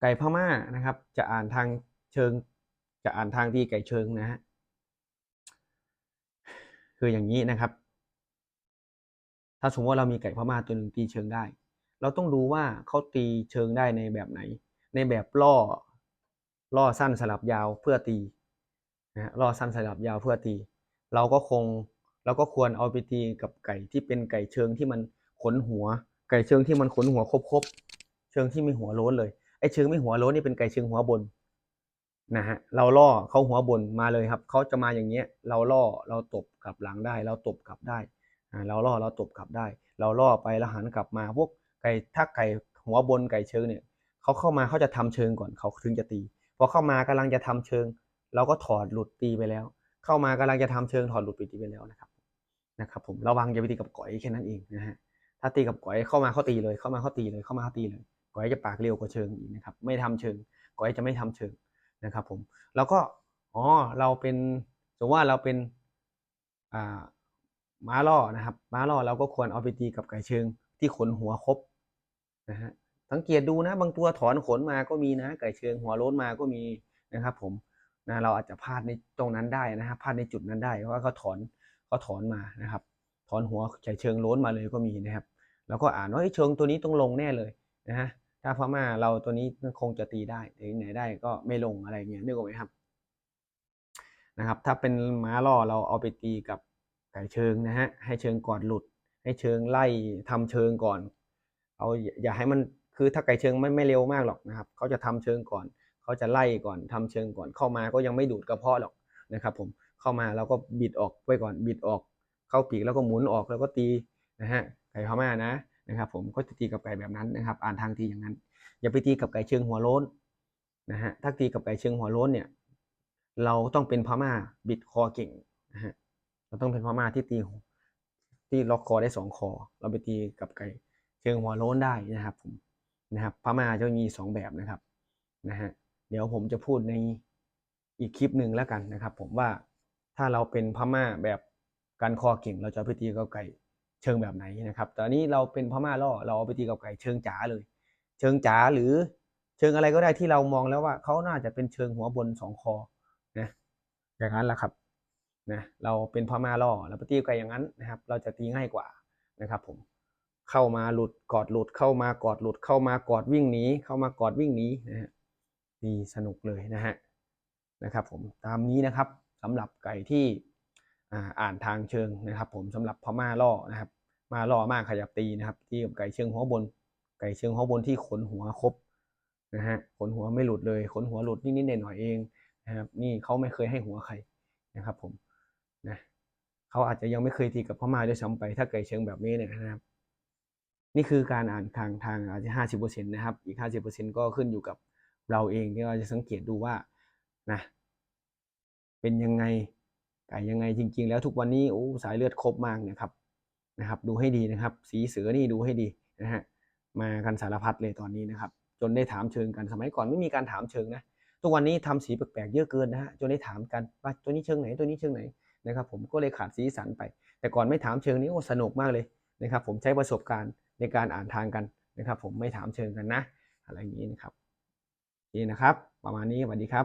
ไก่พม่านะครับ จะอ่านทางเชิง จะอ่านทางตีไก่เชิงนะฮะคืออย่างนี้นะครับ ถ้าสมมติว่าเรามีไก่พม่าตัวหนึ่งตีเชิงได้ เราต้องดูว่าเขาตีเชิงได้ในแบบไหน ในแบบล่อล่อสั้นสลับยาวเพื่อตีนะฮะล่อสั้นสลับยาวเพื่อตี เราก็คงเราก็ควรเอาไปตีกับไก่ที่เป็นไก่เชิงที่มันขนหัว ไก่เชิงที่มันขนหัวครบๆเชิงที่ไม่หัวโล้นเลย ไอ้เชิงไม่หัวโล้นนี่เป็นไก่เชิงหัวบนนะฮะเราล่อเขาหัวบนมาเลยครับเขาจะมาอย่างเงี้ย เราล่อเราตบกลับหลังได้ เราตบกลับได้อ่าเราล่อเราตบกลับได้ เราล่อไปแล้วหันกลับมาพวกไก่ถ้าไก่หัวบนไก่เชิงเนี่ยเขาเข้ามาเขาจะทำเชิงก่อนเขาถึงจะตีพอเข้ามากำลังจะทำเชิง เราก็ถอดหลุดตีไปแล้ว เข้ามากำลังจะทำเชิงถอดหลุดไปตีไปแล้วนะครับนะครับผมระวังอย่าไปตีกับก๋อยแค่นั้นเองนะฮะถ้าตีกับก๋อยเข้ามาเขาตีเลยเข้ามาเขาตีเลยเข้ามาเขาตีเลย ก๋อยจะปากเร็วกว่าเชิงอีกนะครับ ไม่ทำเชิงก๋อยจะไม่ทำเชิงนะครับ ผม แล้วก็อ๋อเราเป็นสมมติว่าเราเป็นอ่าม้าล่อนะครับ ม้าล่อเราก็ควรเอาไปตีกับไก่เชิงที่ขนหัวครบนะฮะสังเกตดูนะ บางตัวถอนขนมาก็มีนะ ไก่เชิงหัวโล้นมาก็มีนะครับ ผมนะเราอาจจะพลาดในตรงนั้นได้นะครับพลาดในจุดนั้นได้เพราะว่าเขาถอนเขาถอนมานะครับ ถอนหัวไก่เชิงโล้นมาเลยก็มีนะครับ แล้วก็อ่านว่าเชิงตัวนี้ต้องลงแน่เลยนะฮะ ถ้าพม่าเราตัวนี้คงจะตีได้แต่ไหนได้ก็ไม่ลงอะไรเงี้ยนึกออกไหมครับนะครับ ถ้าเป็นม้าล่อเราเอาไปตีกับไก่เชิงนะฮะให้เชิงก่อนหลุด ให้เชิงไล่ทำเชิงก่อน เอาอย่าให้มันคือถ้าไก่เชิงไม่ไม่เร็วมากหรอกนะครับเขาจะทำเชิงก่อนเขาจะไล่ก่อนทำเชิงก่อนเข้ามาก็ยังไม่ดูดกระเพาะหรอกนะครับ ผมเข้ามาเราก็บิดออกไว้ก่อนบิดออก เข้าปีกแล้วก็หมุนออกแล้วก็ตีนะฮะไก่พม่านะ นะครับผมก็จะตีกับไก่แบบนั้นนะครับ อ่านทางตีอย่างนั้น อย่าไปตีกับไก่เชิงหัวโล้นนะฮะถ้าตีกับไก่เชิงหัวโล้นเนี่ย เราต้องเป็นพม่าบิดคอเก่งนะฮะเราต้องเป็นพม่าที่ตีที่ล็อกคอได้สองคอ เราไปตีกับไก่เชิงหัวโล้นได้นะครับผมนะครับพม่าจะมีสองแบบนะครับนะฮะเดี๋ยวผมจะพูดในอีกคลิปหนึ่งแล้วกันนะครับ ผมว่าถ้าเราเป็นพม่าแบบการคอเก่งเราจะไปตีกับไก่ เชิงแบบไหนนะครับ ตอนนี้เราเป็นพม่าล่อเราเอาไปตีกับไก่เชิงจ๋าเลย เชิงจ๋าหรือเชิงอะไรก็ได้ที่เรามองแล้วว่าเขาน่าจะเป็นเชิงหัวบนสองคอนะอย่างนั้นแหละครับนะเราเป็นพม่าล่อเราไปตีไก่อย่างนั้นนะครับ เราจะตีง่ายกว่านะครับผมเข้ามาหลุดกอดหลุดเข้ามากอดหลุดเข้ามากอดวิ่งหนีเข้ามากอดวิ่งหนีนะฮะนี่สนุกเลยนะฮะนะครับผมตามนี้นะครับสำหรับไก่ที่ อ่านทางเชิงนะครับ ผมสำหรับพม่าล่อนะครับ มาล่อมากขยับตีนะครับ ที่กับไก่เชิงหัวบน ไก่เชิงหัวบนที่ขนหัวครบนะฮะขนหัวไม่หลุดเลย ขนหัวหลุดนิดๆหน่อยๆเองนะครับ นี่เขาไม่เคยให้หัวใครนะครับ ผมนะเขาอาจจะยังไม่เคยตีกับพม่าด้วยซ้ำไป ถ้าไก่เชิงแบบนี้เนี่ยนะครับ นี่คือการอ่านทางทางอาจจะห้าสิบเปอร์เซ็นต์นะครับ อีกห้าสิบเปอร์เซ็นต์ก็ขึ้นอยู่กับเราเองที่เราจะสังเกตดูว่านะเป็นยังไง ไก่ยังไงจริง ๆ แล้วทุกวันนี้โอ้สายเลือดครบมากนะครับนะครับ ดูให้ดีนะครับ สีเสือนี่ดูให้ดีนะฮะมากันสารพัดเลยตอนนี้นะครับ จนได้ถามเชิงกันสมัยก่อนไม่มีการถามเชิงนะทุกวันนี้ทำสีแปลกๆเยอะเกินนะฮะจนได้ถามกันว่าตัวนี้เชิงไหนตัวนี้เชิงไหนนะครับ ผมก็เลยขาดสีสันไป แต่ก่อนไม่ถามเชิงนี้โอ้สนุกมากเลยนะครับ ผมใช้ประสบการณ์ในการอ่านทางกันนะครับ ผมไม่ถามเชิงกันนะ อะไรอย่างนี้นะครับนี่นะครับ ประมาณนี้สวัสดีครับ